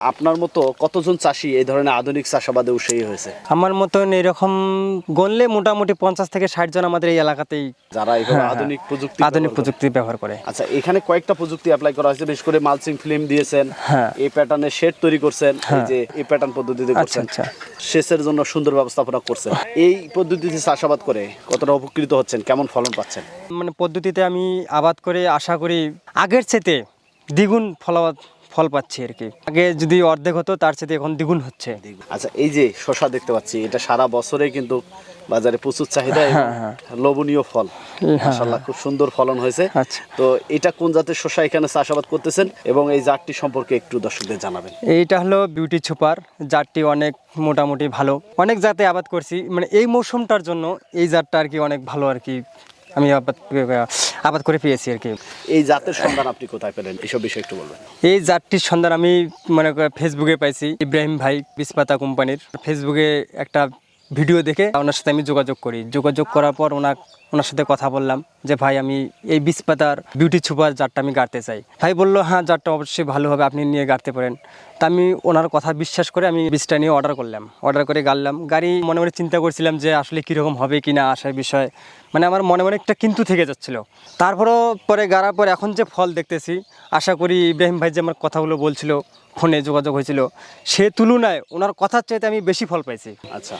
আপনার মতো কতজন চাষি এই ধরনের আধুনিক চাষাবাদে উৎসাহী হয়েছে? আমার মতন এরকম গণলে মোটামুটি পঞ্চাশ থেকে ষাট জন আমাদের এই এলাকাতেই যারা হ্যাঁ, হ্যাঁ। আধুনিক প্রযুক্তি আধুনিক প্রযুক্তি ব্যবহার করে। আচ্ছা এখানে কয়েকটা প্রযুক্তি অ্যাপ্লাই করা হয়েছে বিশেষ করে মালচিং ফিল্ম দিয়েছেন হ্যাঁ। এই প্যাটার্নের শেড তৈরি করছেন এই যে এই প্যাটার্ন পদ্ধতিতে আচ্ছা করছেন। আচ্ছা। সেচের জন্য সুন্দর ব্যবস্থাপনা করছেন। এই পদ্ধতিতে চাষাবাদ করে কতটা উপকৃত হচ্ছেন? কেমন ফলন পাচ্ছেন? মানে পদ্ধতিতে আমি আবাদ করে আশা করি আগের চেতে দ্বিগুণ ফলাবাদ ফল পাচ্ছি আর কি। আগে যদি অর্ধেক হতো তার চেয়ে এখন দ্বিগুণ হচ্ছে। আচ্ছা এই যে শশা দেখতে পাচ্ছি এটা সারা বছরে কিন্তু বাজারে প্রচুর চাহিদা এবং হ্যাঁ, লোভনীয় ফল। মাশাআল্লাহ খুব সুন্দর ফলন হয়েছে। আচ্ছা। তো এটা কোন জাতের শশা এখানে চাষাবাদ করতেছেন এবং এই জাতটি সম্পর্কে একটু দর্শকদের জানাবেন? এইটা হলো বিউটি সুপার। জাতটি অনেক মোটামুটি ভালো। অনেক জাতে আবাদ করছি। মানে এই মৌসুমটার জন্য এই জাতটা আর কি অনেক ভালো আর কি। আমি আবাদ আবাদ করে পেয়েছি আর কি। এই জাতের সন্ধান আপনি কোথায় পেলেন? এসব বিষয়ে একটু বলবেন। এই জাতটির সন্ধান আমি মনে ফেসবুকে পাইছি ইব্রাহিম ভাই বিসপাতা কোম্পানির। ফেসবুকে একটা ভিডিও দেখে ওনার সাথে আমি যোগাযোগ করি। যোগাযোগ করার পর ওনার ওনার সাথে কথা বললাম যে ভাই আমি এই বিসপাতার বিউটি ছুপার জারটা আমি গাড়তে চাই। ভাই বলল হ্যাঁ জারটা অবশ্যই ভালো হবে আপনি নিয়ে গাড়তে পারেন। তা আমি ওনার কথা বিশ্বাস করে আমি বিষটা নিয়ে অর্ডার করলাম। অর্ডার করে গাড়লাম। গাড়ি মনে মনে চিন্তা করছিলাম যে আসলে কীরকম হবে কি না আসার বিষয়। মানে আমার মনে মনে একটা কিন্তু থেকে যাচ্ছিল। তারপরও পরে গাড়ার পর এখন যে ফল দেখতেছি, আশা করি ইব্রাহিম ভাই যে আমার কথাগুলো বলছিল, ফোনে যোগাযোগ হয়েছিল, সে তুলনায় ওনার কথার চাইতে আমি বেশি ফল পাইছি। আচ্ছা।